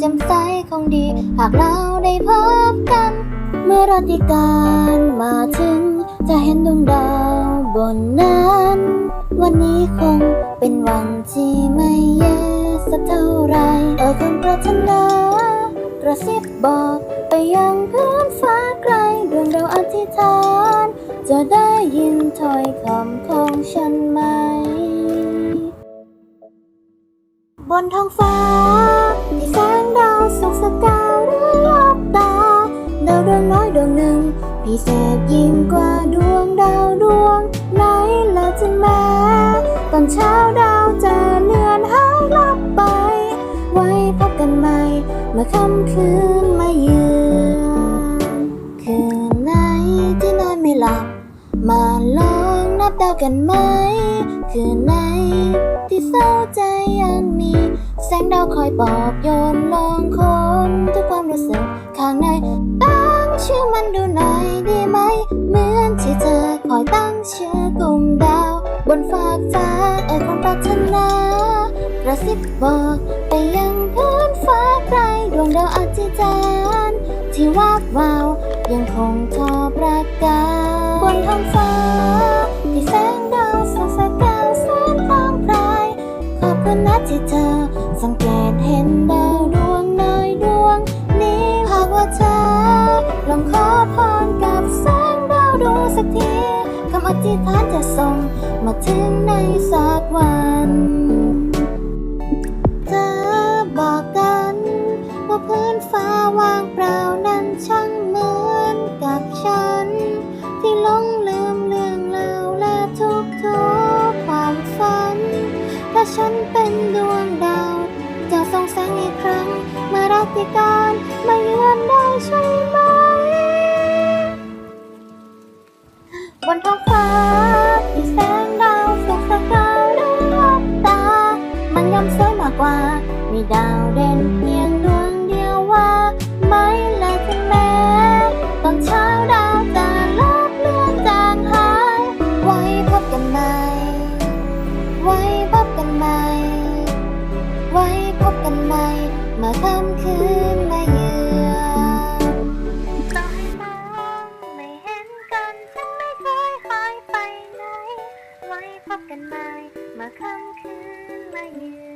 ใสคงดี หากเราได้พบกัน เมื่อรตรีการมาถึง จะเห็นดวงดาวบนนั้น วันนี้คงเป็นวันที่ไม่แย่สักเท่าไร เออคำปรารถนากระซิบบอกไปยังพื้นฟ้าไกลดวงดาวอธิษฐาน จะได้ยินถ้อยคำของฉันไหม บนท้องฟ้า งดาวสุกสกาวหรือลอบตาดาวดวงน้อยดวงหนึ่งพิเศษยิ่งกว่าดวงดาวดวงไหนและถึงแม้ตอนเช้าดาวจะเลือนหายลับไป ไว้พบกันใหม่เมื่อค่ำคืนมาเยือนคืนไหนที่นอนไม่หลับ มาลองนับดาวกันไหม คืนไหนที่เศร้าใจยังมี แสงดาวคอยปลอบโยนลองคนทุกความรู้สึกข้างใน ตั้งชื่อมันดูหน่อยดีไหม เหมือนที่เธอคอยตั้งชื่อกลุ่มดาว บนฟากฟ้าเอ่ยความปรารถนากระซิบบอกไปยังพื้นฟ้าไกลดวงดาวอธิษฐานที่วาบวาวยังคงทอประกายบนท้องฟ้าที่แสงดาวส่องแสกาวแสนพร่างพรายขอบคุณนะที่เธอ สังเกตเห็นดาวดวงน้อยดวง นี้หากว่าเธอลองขอพรกับแสงดาวดวงสักทีคำอธิษฐานจะส่งมาถึงในสักวันเธอบอกกัน ว่าพื้นฟ้าว่างเปล่านั้นช่างเหมือนกับฉัน ที่หลงลืมเรื่องราวและทุกทุกๆความฝัน ถ้าฉันเป็นดวงดาว จะส่องแสงอีกครั้งเมื่อรัติการมาเยือนได้ใช่ไหม บนท้องฟ้าที่แสงดาวสุกสกาวด้วยลับตา มันย่อมสวยมากกว่า มีดาวเด่นเพียงดวงเดียวว่าไม่และถึงแม้ตอนเช้าดาวจะลบเลือนจางหาย ไว้พบกันใหม่ ไว้พบกันใหม่ ว้พบกันใหม่มื่อค่ำคืนมาเยือนต่อให้มองไม่เห็นกันฉันไม่เคยหายไปไหน ไว้พบกันใหม่มาค่ำคืนมาเยือน